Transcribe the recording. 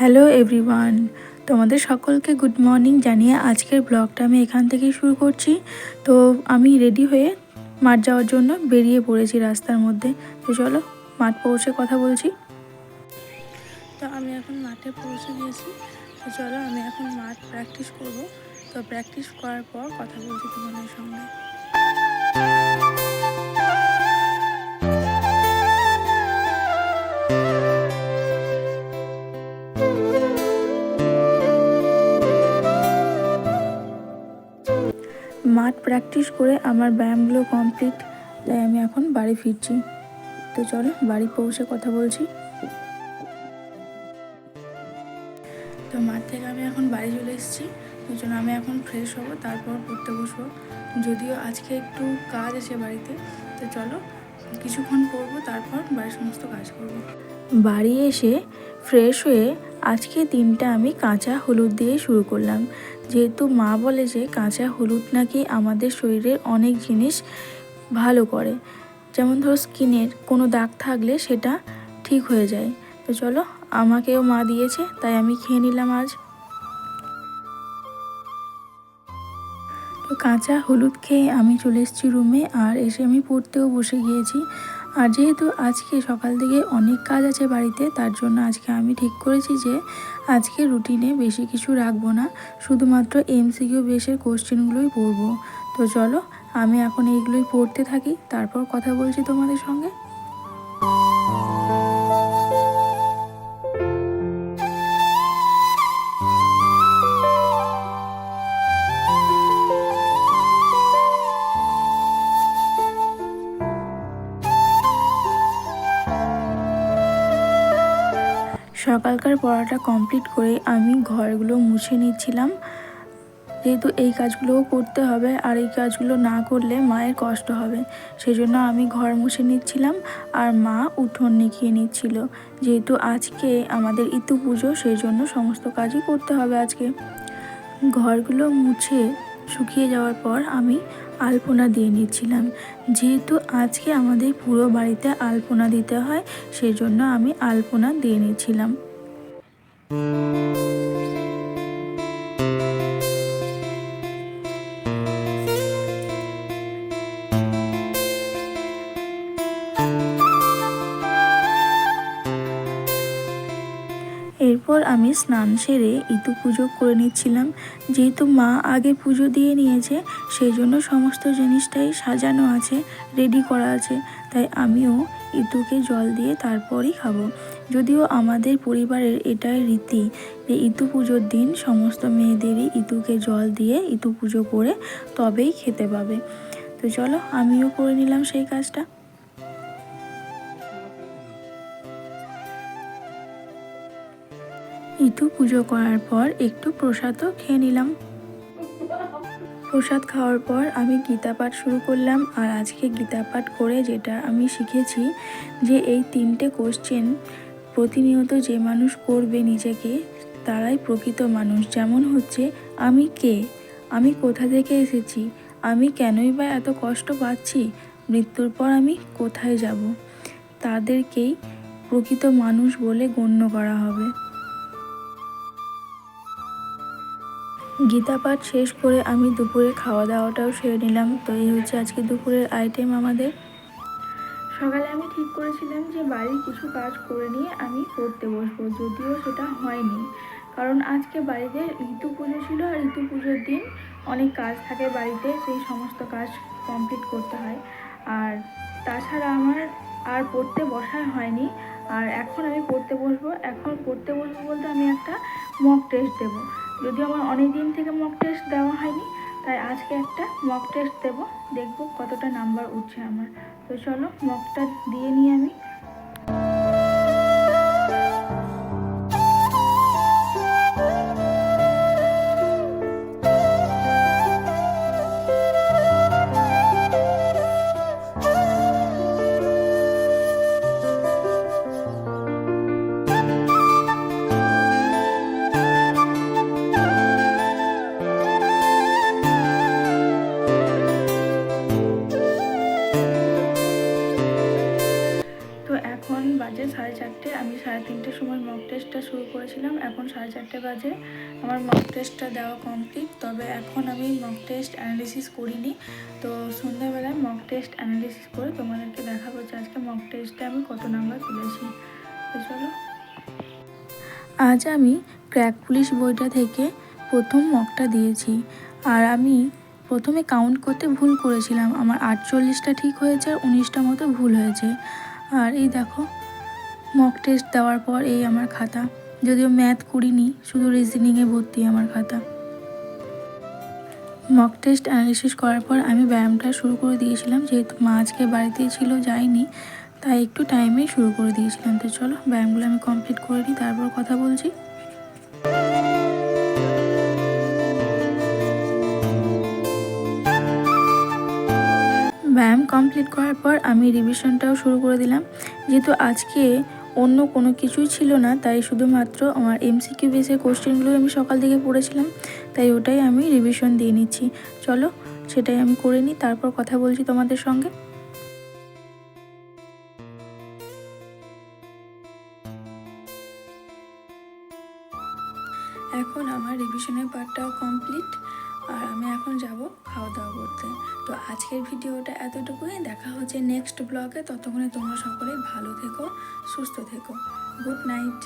Hello everyone তোমাদের সকলকে good morning জানিয়ে আজকের ব্লগটা আমি এখান থেকেই শুরু করছি। তো আমি রেডি হয়ে মাঠ যাওয়ার জন্য বেরিয়ে পড়েছি রাস্তার মধ্যে। তো চলো, মাঠ পৌঁছে কথা বলছি। তো আমি এখন মাঠে পৌঁছে গিয়েছি তো চলো, আমি এখন মাঠ প্র্যাকটিস করব। তো প্র্যাকটিস করার পর কথা বলছি তোমাদের সঙ্গে। প্র্যাকটিস করে আমার ব্যায়ামগুলো কমপ্লিট তাই আমি এখন বাড়ি ফিরছি। তো চলো, বাড়ি পৌঁছে কথা বলছি। তো মাঠ থেকে আমি এখন বাড়ি চলে এসেছি। ওই জন্য আমি এখন ফ্রেশ হব, তারপর পড়তে বসবো। যদিও আজকে একটু কাজ আছে বাড়িতে, তো চলো, কিছুক্ষণ পড়ব, তারপর বাড়ির সমস্ত কাজ করব। বাড়ি এসে ফ্রেশ হয়ে আজকে দিনটা আমি কাঁচা হলুদ দিয়ে শুরু করলাম। যেহেতু মা বলে যে কাঁচা হলুদ নাকি আমাদের শরীরের অনেক জিনিস ভালো করে। যেমন ধরো স্কিনের কোনো দাগ থাকলে সেটা ঠিক হয়ে যায়। তো চলো, আমাকেও মা দিয়েছে, তাই আমি খেয়ে নিলাম আজ। তো কাঁচা হলুদ খেয়ে আমি চলে এসেছি রুমে আর এসে আমি পড়তেও বসে গিয়েছি। আর যেহেতু আজকে সকাল থেকে অনেক কাজ আছে বাড়িতে, তার জন্য আজকে আমি ঠিক করেছি যে আজকে রুটিনে বেশি কিছু রাখব না। শুধুমাত্র এমসিকিউ বেসের কোশ্চেনগুলোই পড়ব। তো চলো, আমি এখন এইগুলোই পড়তে থাকি, তারপর কথা বলছি তোমাদের সঙ্গে। সকালকার পড়াটা কমপ্লিট করে আমি ঘরগুলো মুছে নিচ্ছিলাম। যেহেতু এই কাজগুলোও করতে হবে, আর এই কাজগুলো না করলে মায়ের কষ্ট হবে। সেই জন্য আমি ঘর মুছে নিচ্ছিলাম আর মা উঠোন নিখিয়ে নিচ্ছিল। যেহেতু আজকে আমাদের ইতু পুজো সেই জন্য সমস্ত কাজই করতে হবে আজকে। ঘরগুলো মুছে শুকিয়ে যাওয়ার পর আমি আলপনা দিয়ে নিচ্ছিলাম। যেহেতু আজকে আমাদের পুরো বাড়িতে আলপনা দিতে হয় সেই জন্য আমি আলপনা দিয়ে নিচ্ছিলাম। এরপর আমি স্নান সেরে ইতু পুজো করে নিচ্ছিলাম। যেহেতু মা আগে পুজো দিয়ে নিয়েছে, সেই জন্য সমস্ত জিনিসটাই সাজানো আছে রেডি করা আছে। তাই আমিও ইতুকে জল দিয়ে তারপরই খাব। যদিও আমাদের পরিবারের এটাই রীতি যে ইতু পুজোর দিন সমস্ত মেয়েদেরই ইতুকে জল দিয়ে ইতু পুজো করে তবেই খেতে পাবে। তো চলো, আমিও করে নিলাম সেই কাজটা। ইতু পুজো করার পর একটু প্রসাদও খেয়ে নিলাম। প্রসাদ খাওয়ার পর আমি গীতা পাঠ শুরু করলাম আর আজকে গীতা পাঠ করে যেটা আমি শিখেছি যে এই তিনটে কোশ্চেন প্রতিনিয়ত যে মানুষ করবে নিজেকে, তারাই প্রকৃত মানুষ। যেমন হচ্ছে, আমি কে? আমি কোথা থেকে এসেছি? আমি কেনই বা এত কষ্ট পাচ্ছি? মৃত্যুর পর আমি কোথায় যাব? তাদেরকেই প্রকৃত মানুষ বলে গণ্য করা হবে। গীতা পাঠ শেষ করে আমি দুপুরে খাওয়া দাওয়াটাও সেরে নিলাম। তো এই হচ্ছে আজকে দুপুরের আইটেম আমাদের। সকালে আমি ঠিক করেছিলাম যে বাড়ির কিছু কাজ করে নিয়ে আমি পড়তে বসবো, যদিও সেটা হয়নি। কারণ আজকে বাড়িতে ঋতু পুজো ছিল আর ঋতু পুজোর দিন অনেক কাজ থাকে বাড়িতে, সেই সমস্ত কাজ কমপ্লিট করতে হয়। আর তাছাড়া আমার আর পড়তে বসার হয়নি। আর এখন আমি পড়তে বসবো। এখন পড়তে বসবো বলতে আমি একটা মক টেস্ট দেবো। যদিও আমার অনেক দিন থেকে মক টেস্ট দেওয়া হয়নি তাই আজকে একটা মক টেস্ট দেবো। দেখব কতটা নাম্বার উঠছে আমার। তো চলো মকটা দিয়ে নিই আমি। টেস্টটা শুরু করেছিলাম। এখন সাড়ে চারটে বাজে। আমার মক টেস্টটা দেওয়া কমপ্লিট তবে এখন আমি মক টেস্ট অ্যানালিসিস করিনি। তো সন্ধ্যাবেলায় মক টেস্ট অ্যানালিসিস করে তোমাদেরকে দেখাবো যে আজকে মক টেস্টে আমি কত নাম্বার তুলেছি। তো চলো। আজ আমি ক্র্যাক পুলিশ বইটা থেকে প্রথম মকটা দিয়েছি। আর আমি প্রথমে কাউন্ট করতে ভুল করেছিলাম। আমার আটচল্লিশটা ঠিক হয়েছে আর উনিশটা মতো ভুল হয়েছে। আর এই দেখো মক টেস্ট দেওয়ার পর এই আমার খাতা। যদিও ম্যাথ করিনি, শুধু রিজনিংয়ে ভর্তি আমার খাতা। মক টেস্ট অ্যানালিসিস করার পর আমি ব্যায়ামটা শুরু করে দিয়েছিলাম, যেহেতু মা আজকে বাড়িতে ছিল যাইনি তাই একটু টাইমেই শুরু করে দিয়েছিলাম। তো চলো, ব্যায়ামগুলো আমি কমপ্লিট করে নিই, তারপর কথা বলছি। ব্যায়াম কমপ্লিট করার পর আমি রিভিশনটাও শুরু করে দিলাম। যেহেতু আজকে অন্য কোনো কিছুই ছিল না। তাই শুধুমাত্র আমার এমসিকিউ বেসের কোশ্চেনগুলোই আমি সকাল থেকে পড়েছিলাম। তাই ওটাই আমি রিভিশন দিয়ে নিচ্ছি। চলো, সেটাই আমি করে নিই, তারপর কথা বলছি তোমাদের সঙ্গে। এখন আমার রিভিশনের পার্টটাও কমপ্লিট আর আমি এখন যাব খাওয়া দাওয়া করতে। তো আজকের ভিডিওটা এতটুকুই। দেখা হচ্ছে নেক্সট ব্লগে ততক্ষণে তোমরা সকলে ভালো থেকো, সুস্থ থেকো। Good night